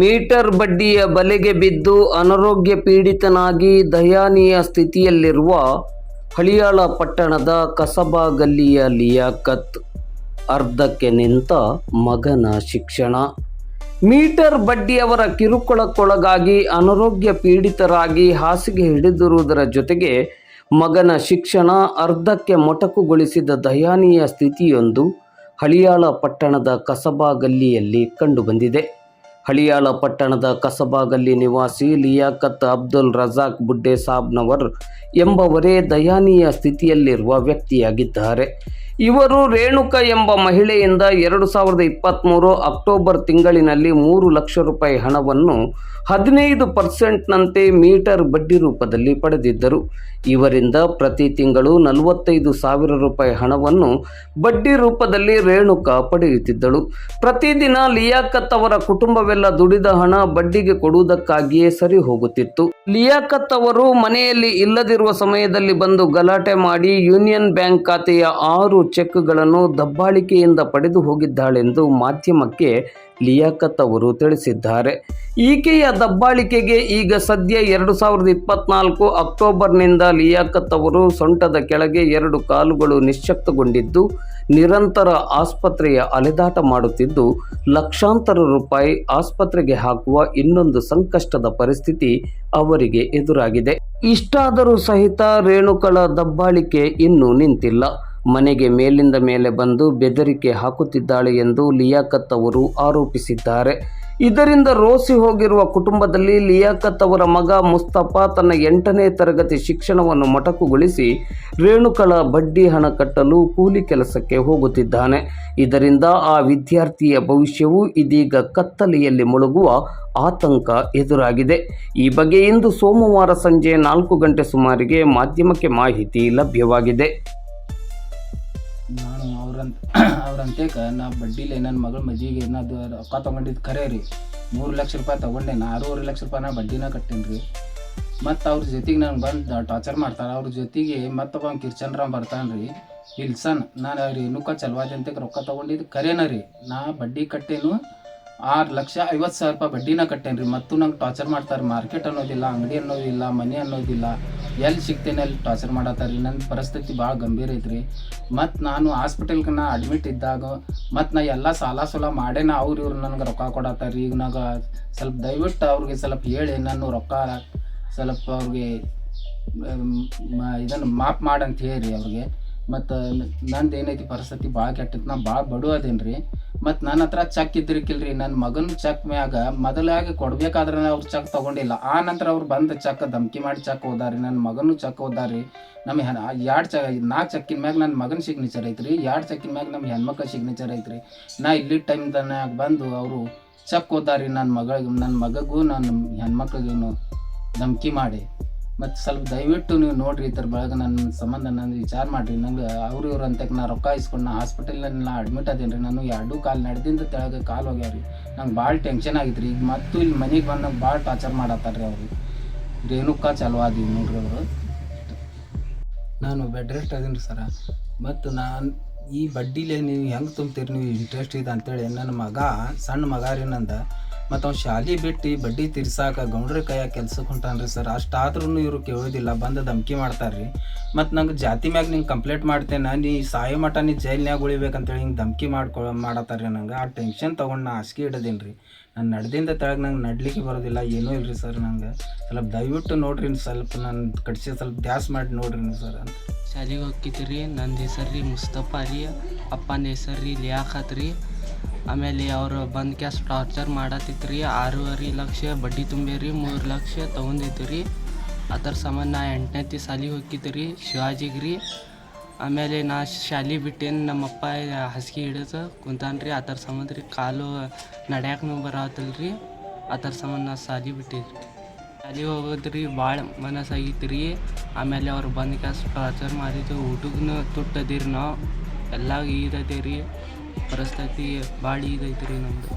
Metre ಬಡ್ಡಿಯ ಬಲೆಗೆ ಬಿದ್ದು ಅನಾರೋಗ್ಯ ಪೀಡಿತನಾಗಿ ದಯಾನೀಯ ಸ್ಥಿತಿಯಲ್ಲಿರುವ ಹಳಿಯಾಳ ಪಟ್ಟಣದ ಕಸಬಾ ಗಲ್ಲಿಯ ಲಿಯಾಕತ್, ಅರ್ಧಕ್ಕೆ ನಿಂತ ಮಗನ ಶಿಕ್ಷಣ. ಮೀಟರ್ ಬಡ್ಡಿಯವರ ಕಿರುಕುಳಕ್ಕೊಳಗಾಗಿ ಅನಾರೋಗ್ಯ ಪೀಡಿತರಾಗಿ ಹಾಸಿಗೆ ಹಿಡಿದಿರುವುದರ ಜೊತೆಗೆ ಮಗನ ಶಿಕ್ಷಣ ಅರ್ಧಕ್ಕೆ ಮೊಟಕುಗೊಳಿಸಿದ ದಯಾನೀಯ ಸ್ಥಿತಿಯೊಂದು ಹಳಿಯಾಳ ಪಟ್ಟಣದ ಕಸಬಾ ಗಲ್ಲಿಯಲ್ಲಿ ಕಂಡುಬಂದಿದೆ. ಹಳಿಯಾಳ ಪಟ್ಟಣದ ಕಸಬಾಗಲ್ಲಿ ನಿವಾಸಿ ಲಿಯಾಕತ್ ಅಬ್ದುಲ್ ರಜಾಕ್ ಬುಡ್ಡೆ ಸಾಬ್ನವರ್ ಎಂಬವರೇ ದಯಾನೀಯ ಸ್ಥಿತಿಯಲ್ಲಿರುವ ವ್ಯಕ್ತಿಯಾಗಿದ್ದಾರೆ. ಇವರು ರೇಣುಕ ಎಂಬ ಮಹಿಳೆಯಿಂದ ಎರಡು ಸಾವಿರದ ಇಪ್ಪತ್ತ್ಮೂರು ಅಕ್ಟೋಬರ್ ತಿಂಗಳಿನಲ್ಲಿ ಮೂರು ಲಕ್ಷ ರೂಪಾಯಿ ಹಣವನ್ನು ಹದಿನೈದು ಪರ್ಸೆಂಟ್ನಂತೆ ಮೀಟರ್ ಬಡ್ಡಿ ರೂಪದಲ್ಲಿ ಪಡೆದಿದ್ದರು. ಇವರಿಂದ ಪ್ರತಿ ತಿಂಗಳು ನಲವತ್ತೈದು ಸಾವಿರ ರೂಪಾಯಿ ಹಣವನ್ನು ಬಡ್ಡಿ ರೂಪದಲ್ಲಿ ರೇಣುಕ ಪಡೆಯುತ್ತಿದ್ದಳು. ಪ್ರತಿದಿನ ಲಿಯಾಕತ್ ಅವರ ಕುಟುಂಬವೆಲ್ಲ ದುಡಿದ ಹಣ ಬಡ್ಡಿಗೆ ಕೊಡುವುದಕ್ಕಾಗಿಯೇ ಸರಿ ಹೋಗುತ್ತಿತ್ತು. ಲಿಯಾಕತ್ ಅವರು ಮನೆಯಲ್ಲಿ ಇಲ್ಲದಿರುವ ಸಮಯದಲ್ಲಿ ಬಂದು ಗಲಾಟೆ ಮಾಡಿ ಯೂನಿಯನ್ ಬ್ಯಾಂಕ್ ಖಾತೆಯ ಆರು ಚೆಕ್ಗಳನ್ನು ದಬ್ಬಾಳಿಕೆಯಿಂದ ಪಡೆದು ಹೋಗಿದ್ದಾಳೆಂದು ಮಾಧ್ಯಮಕ್ಕೆ ಲಿಯಾಕತ್ ಅವರು ತಿಳಿಸಿದ್ದಾರೆ. ಈಕೆಯ ದಬ್ಬಾಳಿಕೆಗೆ ಈಗ ಸದ್ಯ ಎರಡು ಸಾವಿರದ ಇಪ್ಪತ್ನಾಲ್ಕು ಅಕ್ಟೋಬರ್ನಿಂದ ಲಿಯಾಕತ್ ಅವರು ಸೊಂಟದ ಕೆಳಗೆ ಎರಡು ಕಾಲುಗಳು ನಿಶ್ಶಕ್ತಗೊಂಡಿದ್ದು ನಿರಂತರ ಆಸ್ಪತ್ರೆಯ ಅಲೆದಾಟ ಮಾಡುತ್ತಿದ್ದು, ಲಕ್ಷಾಂತರ ರೂಪಾಯಿ ಆಸ್ಪತ್ರೆಗೆ ಹಾಕುವ ಇನ್ನೊಂದು ಸಂಕಷ್ಟದ ಪರಿಸ್ಥಿತಿ ಅವರಿಗೆ ಎದುರಾಗಿದೆ. ಇಷ್ಟಾದರೂ ಸಹಿತ ರೇಣುಕಳ ದಬ್ಬಾಳಿಕೆ ಇನ್ನೂ ನಿಂತಿಲ್ಲ. ಮನೆಗೆ ಮೇಲಿಂದ ಮೇಲೆ ಬಂದು ಬೆದರಿಕೆ ಹಾಕುತ್ತಿದ್ದಾಳೆ ಎಂದು ಲಿಯಾಕತ್ ಅವರು ಆರೋಪಿಸಿದ್ದಾರೆ. ಇದರಿಂದ ರೋಸಿ ಹೋಗಿರುವ ಕುಟುಂಬದಲ್ಲಿ ಲಿಯಾಕತ್ ಅವರ ಮಗ ಮುಸ್ತಫಾ ತನ್ನ ಎಂಟನೇ ತರಗತಿ ಶಿಕ್ಷಣವನ್ನು ಮೊಟಕುಗೊಳಿಸಿ ರೇಣುಕಳ ಬಡ್ಡಿ ಹಣ ಕಟ್ಟಲು ಕೂಲಿ ಕೆಲಸಕ್ಕೆ ಹೋಗುತ್ತಿದ್ದಾನೆ. ಇದರಿಂದ ಆ ವಿದ್ಯಾರ್ಥಿಯ ಭವಿಷ್ಯವು ಇದೀಗ ಕತ್ತಲೆಯಲ್ಲಿ ಮುಳುಗುವ ಆತಂಕ ಎದುರಾಗಿದೆ. ಈ ಬಗ್ಗೆ ಇಂದು ಸೋಮವಾರ ಸಂಜೆ ನಾಲ್ಕು ಗಂಟೆ ಸುಮಾರಿಗೆ ಮಾಧ್ಯಮಕ್ಕೆ ಮಾಹಿತಿ ಲಭ್ಯವಾಗಿದೆ. ಅವ್ರಂತ ಅವ್ರಂತೇಕ ನಾ ಬಡ್ಡಿಲೆ ನನ್ನ ಮಗಳ ಮಜಿಗೆ ಏನಾದ್ರು ರೊಕ್ಕ ತೊಗೊಂಡಿದ್ದು ಖರೆ ರೀ ಮೂರು ಲಕ್ಷ ರೂಪಾಯಿ ತೊಗೊಂಡೆ, ನಾ ಆರೂವರೆ ಲಕ್ಷ ರೂಪಾಯಿ ನಾ ಬಡ್ಡಿನ ಕಟ್ಟೇನಿ ರೀ ಮತ್ತು ಅವ್ರ ಜೊತೆಗೆ ನಾನು ಬಂದು ಟಾರ್ಚರ್ ಮಾಡ್ತಾರೆ. ಅವ್ರ ಜೊತೆಗೆ ಮತ್ತೊಬ್ಬ ಕಿರ್ಚನ್ರಾಮ್ ಬರ್ತಾನೆ ರೀ ಇಲ್ಸನ್, ನಾನು ರೇಣುಕ ಚಲವಾದಿ ರೊಕ್ಕ ತೊಗೊಂಡಿದ್ದು ಖರೇನ ರೀ. ನಾ ಬಡ್ಡಿ ಕಟ್ಟೇನು ಆರು ಲಕ್ಷ ಐವತ್ತು ಸಾವಿರ ರೂಪಾಯಿ ಬಡ್ಡಿನ ಕಟ್ಟೇನಿ ರೀ ಮತ್ತು ನಂಗೆ ಟಾರ್ಚರ್ ಮಾಡ್ತಾರೆ. ಮಾರ್ಕೆಟ್ ಅನ್ನೋದಿಲ್ಲ, ಅಂಗಡಿ ಅನ್ನೋದಿಲ್ಲ, ಮನೆ ಅನ್ನೋದಿಲ್ಲ. ಎಲ್ಲಿ ಸಿಗ್ತೇನೆ ಅಲ್ಲಿ ಟಾರ್ಚರ್ ಮಾಡತ್ತಾರೆ ನನ್ನ ಪರಿಸ್ಥಿತಿ ಭಾಳ ಗಂಭೀರ ಐತ್ರಿ. ಮತ್ತು ನಾನು ಹಾಸ್ಪಿಟಲ್ಗೆ ನಾ ಅಡ್ಮಿಟ್ ಇದ್ದಾಗ, ಮತ್ತು ನಾ ಎಲ್ಲ ಸಾಲ ಸೋಲ ಮಾಡೇನ ಅವ್ರು ಇವ್ರು ನನಗೆ ರೊಕ್ಕ ಕೊಡತ್ತಾರೆ ಈಗ ನಾಗ ಸ್ವಲ್ಪ ದಯವಿಟ್ಟು ಅವ್ರಿಗೆ ಸ್ವಲ್ಪ ಹೇಳಿ ನಾನು ರೊಕ್ಕ ಸ್ವಲ್ಪ ಅವ್ರಿಗೆ ಇದನ್ನು ಮಾಪ್ ಮಾಡಂತ ಹೇಳಿ ಅವ್ರಿಗೆ. ಮತ್ತು ನಂದು ಏನೈತಿ ಪರಿಸ್ಥಿತಿ? ಭಾಳ ಕೆಟ್ಟಿತ್ತು ನಾನು ಭಾಳ ಬಡು ಅದೇನು ರೀ ಮತ್ತು ನನ್ನ ಹತ್ರ ಚೆಕ್ ಇದ್ರಿಕಿಲ್ರಿ ನನ್ನ ಮಗನ ಚೆಕ್ ಮ್ಯಾಗ ಮೊದಲಾಗಿ ಕೊಡ್ಬೇಕಾದ್ರೆ ಅವ್ರು ಚೆಕ್ ತೊಗೊಂಡಿಲ್ಲ. ಆ ನಂತರ ಅವ್ರು ಬಂದು ಚೆಕ್ ಧಮಕಿ ಮಾಡಿ ಚೆಕ್ ಓದಾರಿ ನನ್ನ ಮಗನೂ ಚೆಕ್ ಓದಾರಿ ನಮ್ಮ ಹೆ ಎರಡು ಚ ನಾಲ್ಕು ಚೆಕ್ಕಿನ ಮ್ಯಾಗ ನನ್ನ ಮಗನ ಸಿಗ್ನೇಚರ್ ಐತ್ರಿ. ಎರಡು ಚೆಕ್ಕಿನ ಮ್ಯಾಗ ನಮ್ಮ ಹೆಣ್ಮಕ್ಳ ಸಿಗ್ನೇಚರ್ ಐತ್ರಿ. ನಾ ಇಲ್ಲಿ ಟೈಮ್ದಾಗ ಬಂದು ಅವರು ಚೆಕ್ ಓದಾರಿ ನನ್ನ ಮಗಳಿಗೆ ನನ್ನ ಮಗಗೂ ನನ್ನ ಹೆಣ್ಮಕ್ಳಿಗೇನು ಧಮಕಿ ಮಾಡಿ. ಮತ್ತು ಸ್ವಲ್ಪ ದಯವಿಟ್ಟು ನೀವು ನೋಡಿರಿ ಈ ಥರ ಬೆಳಗ್ಗೆ ನನ್ನ ಸಂಬಂಧ ನನ್ನ ವಿಚಾರ ಮಾಡಿರಿ. ನಂಗೆ ಅವ್ರು ಇವ್ರು ಅಂತ ನಾ ರೊಕ್ಕ ಇಸ್ಕೊಂಡು ನಾ ಹಾಸ್ಪಿಟಲ್ನಲ್ಲಿ ನಾ ಅಡ್ಮಿಟ್ ಅದೇನಿ ರೀ ನಾನು ಎರಡೂ ಕಾಲು ನಡೆದಿಂದ ತೆಳಗೆ ಕಾಲು ಹೋಗ್ಯಾವ ರೀ ನಂಗೆ ಭಾಳ ಟೆನ್ಷನ್ ಆಗಿತ್ತು ರೀ ಈಗ ಮತ್ತು ಇಲ್ಲಿ ಮನೆಗೆ ಬಂದು ನಂಗೆ ಭಾಳ ಟಾರ್ಚರ್ ಮಾಡತ್ತಾರ ರೀ ಅವರು ಚಾಲು ಚಲವಾದಿ ನೋಡ್ರಿ ಅವರು. ನಾನು ಬೆಡ್ ರೆಸ್ಟ್ ಅದೀನಿ ರೀ ಸರ. ಮತ್ತು ನಾನು ಈ ಬಡ್ಡಿಲೇ ನೀವು ಹೆಂಗೆ ತುಂಬ್ತೀರಿ? ನೀವು ಇಂಟ್ರೆಸ್ಟ್ ಇದೆ ಅಂತೇಳಿ. ನನ್ನ ಮಗ ಸಣ್ಣ ಮಗ ರೀ ನಂದ. ಮತ್ತು ಅವ್ನು ಶಾಲೆ ಬಿಟ್ಟು ಬಡ್ಡಿ ತೀರ್ಸಾಕ ಗೌಂಡ್ರ ಕೈಯಾಗ ಕೆಲ್ಸಕ್ಕೆ ಹೊಂಟಾನ್ರಿ ಸರ್. ಅಷ್ಟಾದ್ರೂ ಇವರು ಕೇಳೋದಿಲ್ಲ, ಬಂದು ಧಮಕಿ ಮಾಡ್ತಾರೆ ರೀ ಮತ್ತು ನಂಗೆ ಜಾತಿ ಮ್ಯಾಗ ನಿಂಗೆ ಕಂಪ್ಲೇಂಟ್ ಮಾಡ್ತೇನೆ, ನೀ ಸಾಯೋ ಮಠ ನೀ ಜೈಲ್ನ್ಯಾಗ ಉಳಿಬೇಕಂತೇಳಿ ಹಿಂಗೆ ಧಮಕಿ ಮಾಡ್ಕೊ ಮಾಡತ್ತಾರ ನಂಗೆ. ಆ ಟೆನ್ಷನ್ ತೊಗೊಂಡು ನಾ ಹಾಸಿಗೆ ಹಿಡದೀನಿ ರೀ ನಾನು ನಡೆದಿಂದ ತೆಳಗೆ ನಂಗೆ ನಡ್ಲಿಕ್ಕೆ ಬರೋದಿಲ್ಲ, ಏನೂ ಇಲ್ರಿ ಸರ್ ನಂಗೆ. ಸ್ವಲ್ಪ ದಯವಿಟ್ಟು ನೋಡ್ರಿ ಸ್ವಲ್ಪ ನಾನು ಕಡಿಸಿ ಸ್ವಲ್ಪ ದ್ಯಾಸ್ ಮಾಡಿ ನೋಡ್ರಿ ನೀವು ಸರ್ ಅಂತ. ಶಾಲೆಗೆ ಹೋಗಿದ್ರಿ ನಂದು ಹೆಸರು ರೀ ಮುಸ್ತಫಾ ರೀ, ಅಪ್ಪನ ಹೆಸರು ರೀ ಲಿಯಾಖತ್ ರೀ. ಆಮೇಲೆ ಅವರು ಬಂದು ಕ್ಯಾಸ್ ಟಾರ್ಚರ್ ಮಾಡತ್ತಿತ್ತು ರೀ ಆರೂವರೆ ಲಕ್ಷ ಬಡ್ಡಿ ತುಂಬೇರಿ, ಮೂರು ಲಕ್ಷ ತೊಗೊಂಡಿದ್ದು ರೀ ಅದರ ಸಂಬಂಧ ನಾ ಎಂಟನೇ ಸಾಲಿ ಹೋಗಿದ್ದು ರೀ ಶಿವಾಜಿಗೆ ರೀ ಆಮೇಲೆ ನಾ ಶಾಲೆ ಬಿಟ್ಟೇನು ನಮ್ಮಪ್ಪ ಹಾಸಿಗೆ ಹಿಡಿದು ಕುಂತಾನ ರೀ ಅದರ ಸಂಬಂಧ ರೀ ಕಾಲು ನಡ್ಯಾಕನೂ ಬರತ್ತಲ್ಲ ರೀ ಅದರ ಸಂಬಂಧ ನಾ ಸಾಲಿ ಬಿಟ್ಟಿದ್ರಿ ಶಾಲೆಗೆ ಹೋಗೋದ್ರಿ ಭಾಳ ಮನಸ್ಸಾಗಿತ್ತು ರೀ ಆಮೇಲೆ ಅವ್ರು ಬಂದು ಕ್ಯಾಸ್ ಟಾರ್ಚರ್ ಮಾಡಿದ್ದು ಊಟಕ್ಕೂ ತುಟ್ಟದಿರಿ ನಾವು. ಎಲ್ಲ ಇದೈತೆ ರೀ ಪರಿಸ್ಥಿತಿ ಭಾಳ ಇದೈತೆ ರೀ ನಮ್ಮದು